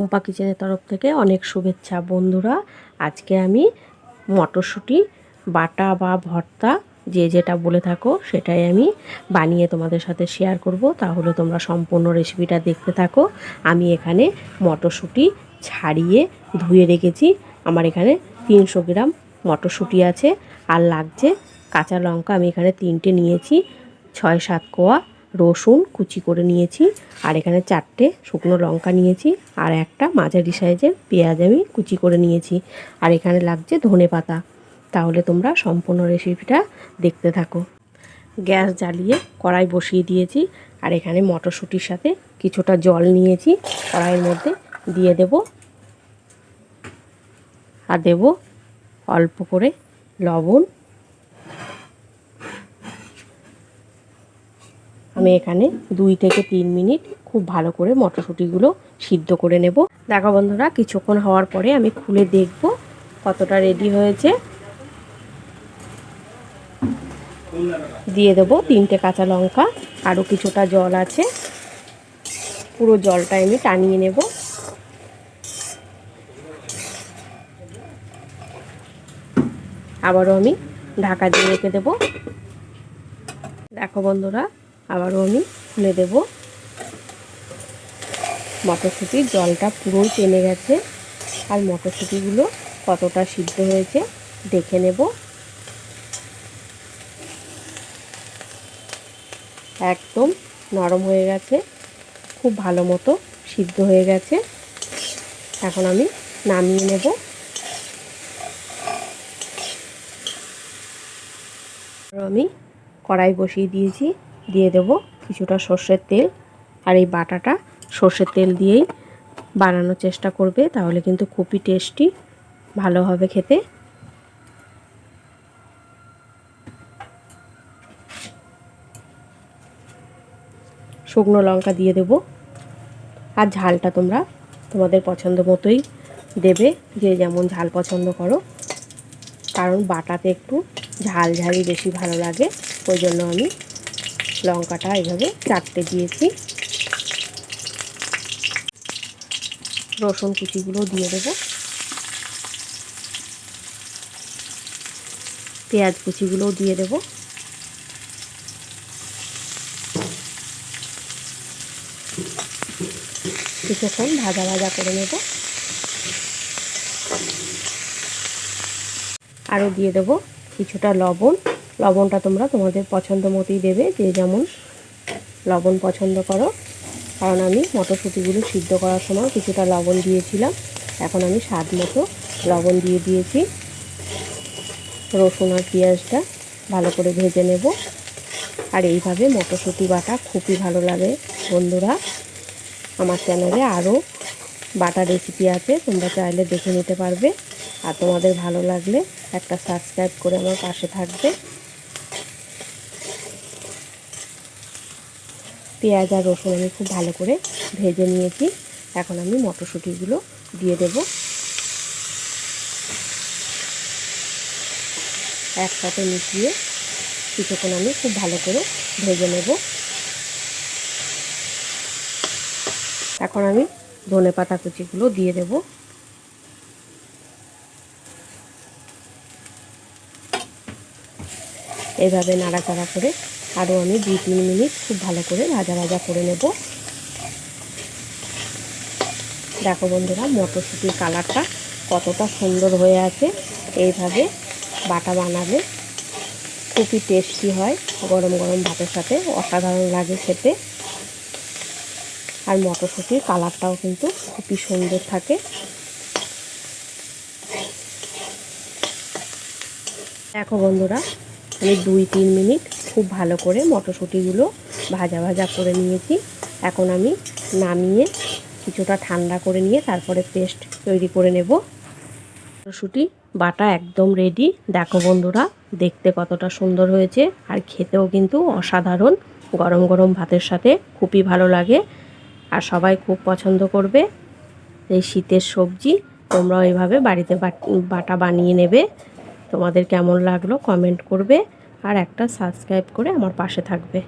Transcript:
টুম্পা কিচেনের তরফ থেকে অনেক শুভেচ্ছা, বন্ধুরা। আজকে আমি মটরশুঁটি, বাটা বা ভর্তা, যে যেটা বলে থাকো, সেটাই আমি বানিয়ে তোমাদের সাথে শেয়ার করব। তাহলে তোমরা সম্পূর্ণ রেসিপিটা দেখতে থাকো। আমি এখানে মটরশুঁটি ছাড়িয়ে ধুয়ে রেখেছি। আমার এখানে তিনশো গ্রাম মটরশুঁটি আছে। আর লাগছে কাঁচা লঙ্কা আমি এখানে তিনটে নিয়েছি, ছয় সাত কোয়া। রসুন কুচি করে নিয়েছি, আর এখানে চারটে শুকনো লঙ্কা নিয়েছি, আর একটা মাঝারি সাইজের পেঁয়াজ আমি কুচি করে নিয়েছি, আর এখানে লাগছে ধনে পাতা। তাহলে তোমরা সম্পূর্ণ রেসিপিটা দেখতে থাকো। গ্যাস জ্বালিয়ে কড়াই বসিয়ে দিয়েছি, আর এখানে মটরশুঁটির সাথে কিছুটা জল নিয়েছি, কড়াইয়ের মধ্যে দিয়ে দেব। আর দেব অল্প করে লবণ আমি এখানে দুই থেকে তিন মিনিট খুব ভালো করে মটরশুঁটিগুলো সিদ্ধ করে নেব। দেখো বন্ধুরা, কিছুক্ষণ হওয়ার পরে আমি খুলে দেখব কতটা রেডি হয়েছে। দিয়ে দেবো তিনটে কাঁচা লঙ্কা আরও কিছুটা জল আছে। পুরো জলটা আমি টানিয়ে নেব। আবারও আমি ঢাকা দিয়ে রেখে দেবো। দেখো বন্ধুরা আবারও আমি খুলে দেব। মটরশুঁটির জলটা পুরোই টেনে গেছে আর মটরশুঁটিগুলো কতটা সিদ্ধ হয়েছে দেখে নেব। একদম নরম হয়ে গেছে, খুব ভালো মতো সিদ্ধ হয়ে গেছে। এখন আমি নামিয়ে নেব। আমি কড়াই বসিয়ে দিয়েছি। দিয়ে দেব কিছুটা সর্ষের তেল আর এই বাটাটা সর্ষের তেল দিয়েই বানানোর চেষ্টা করবে, তাহলে কিন্তু খুবই টেস্টি, ভালো হবে খেতে। শুকনো লঙ্কা দিয়ে দেব আর ঝালটা তোমরা তোমাদের পছন্দ মতোই দেবে, যে যেমন ঝাল পছন্দ করো। কারণ বাটাতে একটু ঝাল ঝালই বেশি ভালো লাগে, ওই জন্য আমি লঙ্কাটা এভাবে চাটতে দিয়েছি। রসুন কুচিগুলো দিয়ে দেবো। পেঁয়াজ কুচিগুলোও দিয়ে দেবো। কিছুক্ষণ ভাজা ভাজা করে নেব। আরও দিয়ে দেবো কিছুটা লবণ। লবণটা তোমরা তোমাদের পছন্দ মতোই দেবে, যে যেমন লবণ পছন্দ করো। কারণ আমি মটরশুঁটিগুলো সিদ্ধ করার সময় কিছুটা লবণ দিয়েছিলাম, এখন আমি স্বাদ মতো লবণ দিয়ে দিয়েছি। রসুন আর পেঁয়াজটা ভালো করে ভেজে নেব। আর এইভাবে মটরশুঁটি বাটা খুবই ভালো লাগে বন্ধুরা। আমার চ্যানেলে আরও বাটা রেসিপি আছে, তোমরা চাইলে দেখে নিতে পারবে। আর তোমাদের ভালো লাগলে একটা সাবস্ক্রাইব করে আমার পাশে থাকবে। পেঁয়াজ আর রসুন আমি খুব ভালো করে ভেজে নিয়েছি। এখন আমি মটরশুঁটিগুলো দিয়ে দেব। একসাথে মিশিয়ে কিছুক্ষণ আমি খুব ভালো করে ভেজে নেব। এখন আমি ধনে পাতা কুচিগুলো দিয়ে দেব। এইভাবে নাড়াচাড়া করে আরও আমি দুই, তিন মিনিট খুব ভালো করে ভাজা ভাজা করে নেব। দেখো বন্ধুরা, মটরশুঁটির কালারটা কতটা সুন্দর হয়ে আছে। এইভাবে বাটা বানালে খুবই টেস্টি হয়, গরম গরম ভাতের সাথে, অসাধারণ লাগে খেতে। আর মটরশুঁটির কালারটাও কিন্তু খুবই সুন্দর থাকে। দেখো বন্ধুরা আমি দুই, তিন মিনিট খুব ভালো করে মটরশুঁটিগুলো ভাজা ভাজা করে নিয়েছি। এখন আমি নামিয়ে কিছুটা ঠান্ডা করে নিয়ে তারপরে পেস্ট তৈরি করে নেব। মটরশুঁটি বাটা একদম রেডি দেখো বন্ধুরা, দেখতে কতটা সুন্দর হয়েছে। আর খেতেও কিন্তু অসাধারণ। গরম গরম ভাতের সাথে খুবই ভালো লাগে। আর সবাই খুব পছন্দ করবে। এই শীতের সবজি তোমরাও এইভাবে বাড়িতে বাটা বানিয়ে নেবে। তোমাদের কেমন লাগল কমেন্ট করবে আর একটা সাবস্ক্রাইব করে আমার পাশে থাকবে।